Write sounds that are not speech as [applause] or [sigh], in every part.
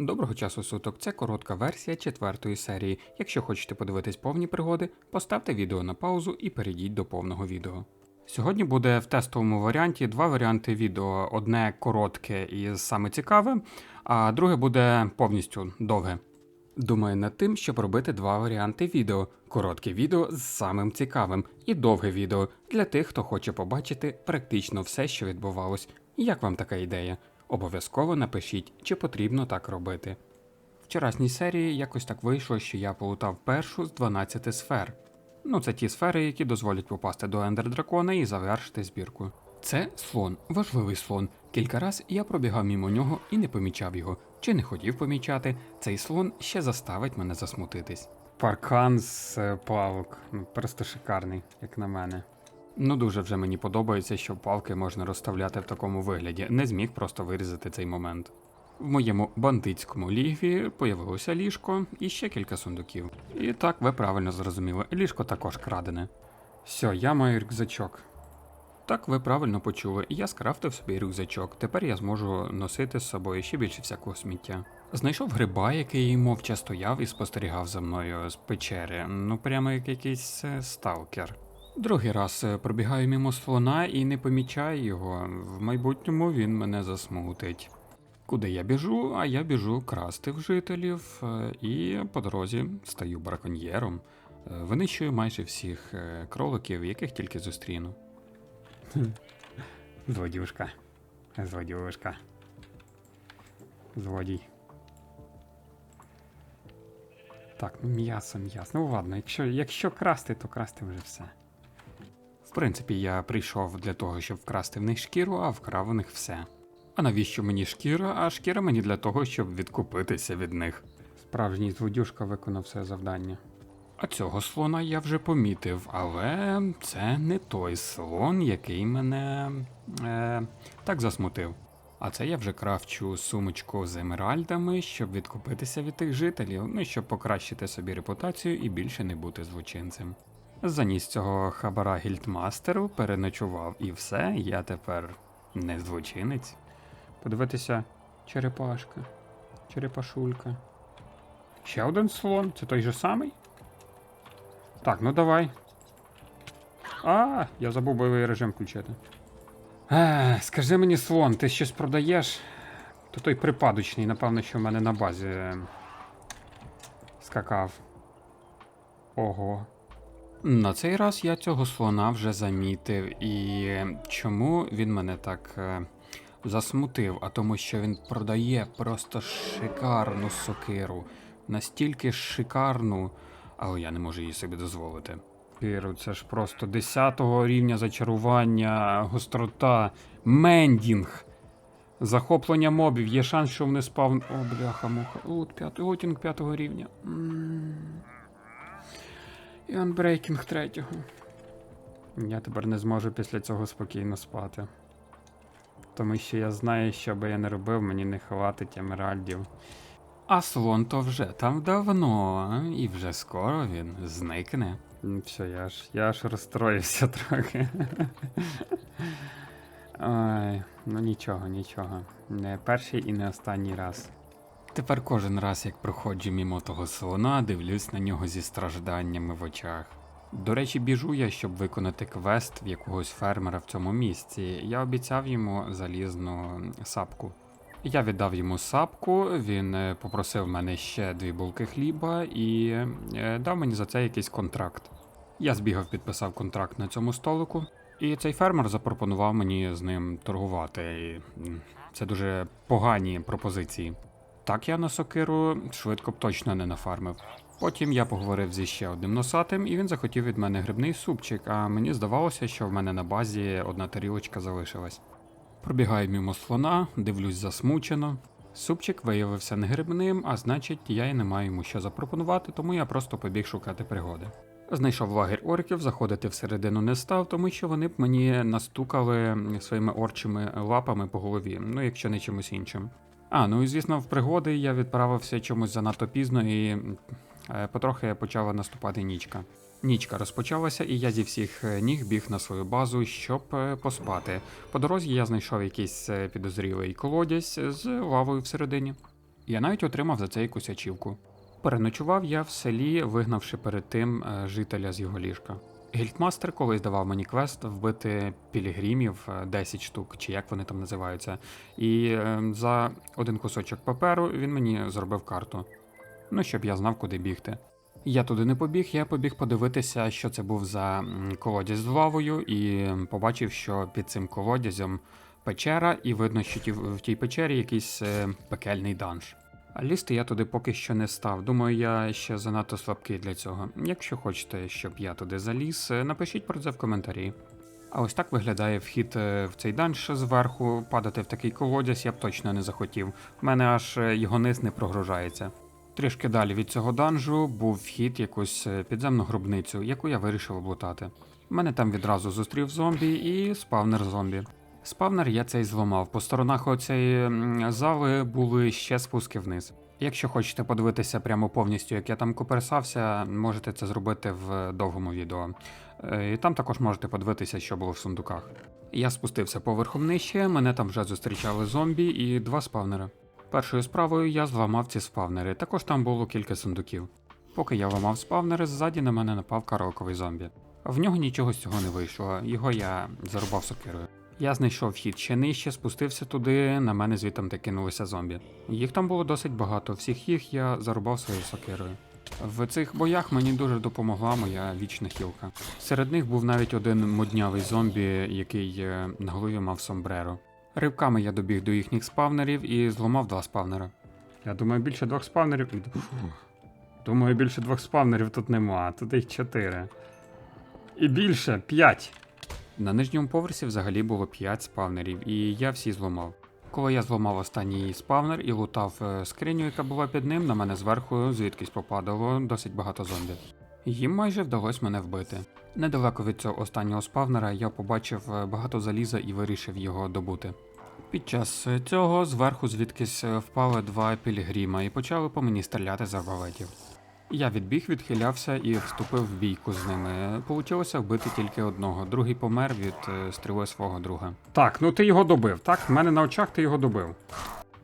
Доброго часу суток, це коротка версія четвертої серії. Якщо хочете подивитись повні пригоди, поставте відео на паузу і перейдіть до повного відео. Сьогодні буде в тестовому варіанті два варіанти відео: одне коротке і саме цікаве, а друге буде повністю довге. Думаю над тим, щоб робити два варіанти відео: коротке відео з самим цікавим і довге відео для тих, хто хоче побачити практично все, що відбувалось. Як вам така ідея? Обов'язково напишіть, чи потрібно так робити. В вчорасній серії якось так вийшло, що я полутав першу з 12 сфер. Ну, це ті сфери, які дозволять попасти до Ендер Дракона і завершити збірку. Це слон, важливий слон. Кілька раз я пробігав мімо нього і не помічав його, чи не хотів помічати. Цей слон ще заставить мене засмутитись. Паркан з е, палок. Ну, Просто шикарний, як на мене. Ну дуже вже мені подобається, що палки можна розставляти в такому вигляді. Не зміг просто вирізати цей момент. В моєму бандитському лігві появилося ліжко і ще кілька сундуків. І так, ви правильно зрозуміли, ліжко також крадене. Все, я маю рюкзачок. Так, ви правильно почули, я скрафтив собі рюкзачок. Тепер я зможу носити з собою ще більше всякого сміття. Знайшов гриба, який мовча стояв і спостерігав за мною з печери. Ну, прямо як якийсь е, сталкер. Другий раз е, пробігаю мимо слона і не помічаю його. В майбутньому він мене засмутить. Куди я біжу? А я біжу красти в жителів е, і по дорозі стаю браконьєром. Е, Винищую майже всіх кроликів, яких тільки зустріну. [laughs] Злодюшка. Злодюшка. Злодій. Так, м'ясо, м'ясо. Ну ладно, якщо, якщо красти, то красти вже все. В принципі, я прийшов для того, щоб вкрасти в них шкіру, а вкрав у них все. А навіщо мені шкіра? А шкіра мені для того, щоб відкупитися від них. Справжній злодюшка виконав все завдання. А цього слона я вже помітив, але це не той слон, який мене е, так засмутив. А це я вже кравчу сумочку з емеральдами, щоб відкупитися від тих жителів, ну щоб покращити собі репутацію і більше не бути злочинцем. Заніс цього хабара гільдмастеру, переночував і все, я тепер не злочинець. Подивитися черепашка, черепашулька. Ще один слон, це той же самий? Так, ну давай. А, я забув бойовий режим включити. Е, скажи мені, слон, ти щось продаєш? То той припадочний, напевно, що в мене на базі е, скакав. Ого. На цей раз я цього слона вже замітив. І чому він мене так е, засмутив? А тому, що він продає просто шикарну сокиру. Настільки шикарну, але я не можу її собі дозволити. Це ж просто 10 рівня зачарування, гострота, мендінг. Захоплення мобів, є шанс, що вони спав. О, бляха, муха. Лут, п'ятий, лутінг п'ятого рівня. М. І анбрейкінг третього. Я тепер не зможу після цього спокійно спати. Тому що я знаю, що би я не робив, мені не хватить емеральдів. А слон то вже там давно, і вже скоро він зникне. Все, я ж я ж розстроївся [laughs] трохи. Ой, ну нічого, нічого. Не перший і не останній раз. Тепер кожен раз, як проходжу мімо того слона, дивлюсь на нього зі стражданнями в очах. До речі, біжу я, щоб виконати квест в якогось фермера в цьому місці. Я обіцяв йому залізну сапку. Я віддав йому сапку, він е, попросив мене ще дві булки хліба і е, дав мені за це якийсь контракт. Я збігав, підписав контракт на цьому столику, і цей фермер запропонував мені з ним торгувати. Це дуже погані пропозиції. Так я на сокиру швидко б точно не нафармив. Потім я поговорив зі ще одним носатим, і він захотів від мене грибний супчик, а мені здавалося, що в мене на базі одна тарілочка залишилась. Пробігаю мимо слона, дивлюсь засмучено. Супчик виявився не грибним, а значить, я й не маю йому що запропонувати, тому я просто побіг шукати пригоди. Знайшов лагерь орків, заходити всередину не став, тому що вони б мені настукали своїми орчими лапами по голові, ну якщо не чимось іншим. А, ну і звісно, в пригоди я відправився чомусь занадто пізно і е, потрохи почала наступати нічка. Нічка розпочалася, і я зі всіх е, ніг біг на свою базу, щоб е, поспати. По дорозі я знайшов якийсь підозрілий колодязь з лавою всередині. Я навіть отримав за це якусь ачівку. Переночував я в селі, вигнавши перед тим жителя з його ліжка. Гільдмастер колись давав мені квест вбити пілігримів е, 10 штук, чи як вони там називаються. І е, за один кусочок паперу він мені зробив карту. Ну, щоб я знав, куди бігти. Я туди не побіг, я побіг подивитися, що це був за колодязь з лавою, і побачив, що під цим колодязем печера, і видно, що в тій печері якийсь е, пекельний данж. А лізти я туди поки що не став. Думаю, я ще занадто слабкий для цього. Якщо хочете, щоб я туди заліз, е, напишіть про це в коментарі. А ось так виглядає вхід е, в цей данж зверху. Падати в такий колодязь я б точно не захотів. В мене аж е, його низ не прогружається. Трішки далі від цього данжу був вхід якусь підземну гробницю, яку я вирішив облутати. Мене там відразу зустрів зомбі і спавнер зомбі. Спавнер я цей зламав. По сторонах м, зали були ще спуски вниз. Якщо хочете подивитися прямо повністю, як я там коперсався, можете це зробити в довгому відео. Е, І там також можете подивитися, що було в сундуках. Я спустився поверхом нижче, мене там вже зустрічали зомбі і два спавнери. Першою справою я зламав ці спавнери, також там було кілька сундуків. Поки я ламав спавнери, ззаді на мене напав караоковий зомбі. В нього нічого з цього не вийшло, його я зарубав сокирою. Я знайшов вхід ще нижче, спустився туди, на мене звідти кинулися зомбі. Їх там було досить багато, всіх їх я зарубав своєю сокирою. В цих боях мені дуже допомогла моя вічна хілка. Серед них був навіть один моднявий зомбі, який е, на голові мав сомбреро. Ривками я добіг до їхніх спавнерів і зламав два спавнера. Я думаю, більше двох спавнерів. Думаю, більше двох спавнерів тут нема, тут їх чотири. І більше п'ять. На нижньому поверсі взагалі було 5 спавнерів, і я всі зламав. Коли я зламав останній спавнер і лутав е, скриню, яка була під ним, на мене зверху звідкись попадало досить багато зомбі. Їм майже вдалося мене вбити. Недалеко від цього останнього спавнера я побачив е, багато заліза і вирішив його добути. Під час цього зверху звідкись е, впали два пілігрима і почали по мені стріляти з арбалетів. Я відбіг, відхилявся і вступив в бійку з ними. Получилося вбити тільки одного, другий помер від е, стріли свого друга. Так, ну ти його добив, так? В мене на очах ти його добив.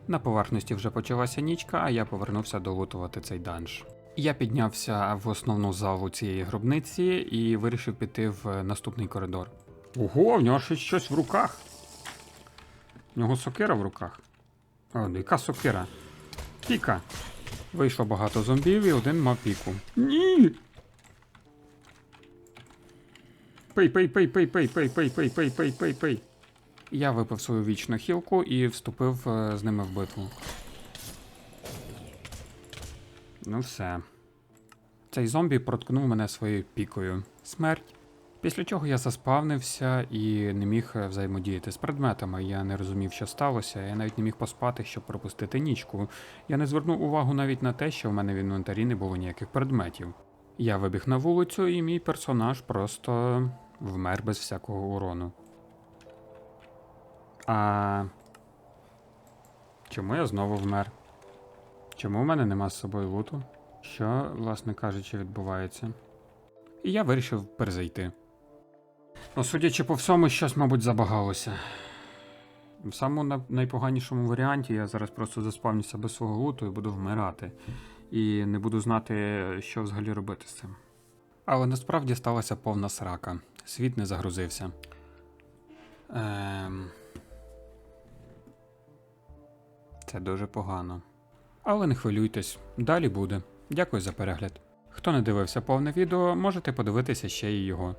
На поверхності вже почалася нічка, а я повернувся долутувати цей данж. Я піднявся в основну залу цієї гробниці і вирішив піти в е, наступний коридор. Ого, в нього ще щось в руках. В нього сокира в руках. О, яка сокира? Піка. Вийшло багато зомбів і один мав піку. Ні. Пий, пий, пий, пий, пий, пий, пий, пий, пий, пий, пий, пий. Я випив свою вічну хілку і вступив е, з ними в битву. Ну все. Цей зомбі проткнув мене своєю пікою. Смерть. Після чого я заспавнився і не міг е, взаємодіяти з предметами. Я не розумів, що сталося. Я навіть не міг поспати, щоб пропустити нічку. Я не звернув увагу навіть на те, що в мене в інвентарі не було ніяких предметів. Я вибіг на вулицю, і мій персонаж просто вмер без всякого урону. А. Чому я знову вмер? Чому в мене нема з собою луту? Що, власне кажучи, відбувається? І я вирішив перезайти. Ну, судячи по всьому, щось, мабуть, забагалося. В самому найпоганішому варіанті я зараз просто заспавнюся без свого луту і буду вмирати. І не буду знати, що взагалі робити з цим. Але насправді сталася повна срака. Світ не загрузився. Ем... Це дуже погано. Але не хвилюйтесь, далі буде. Дякую за перегляд. Хто не дивився повне відео, можете подивитися ще й його.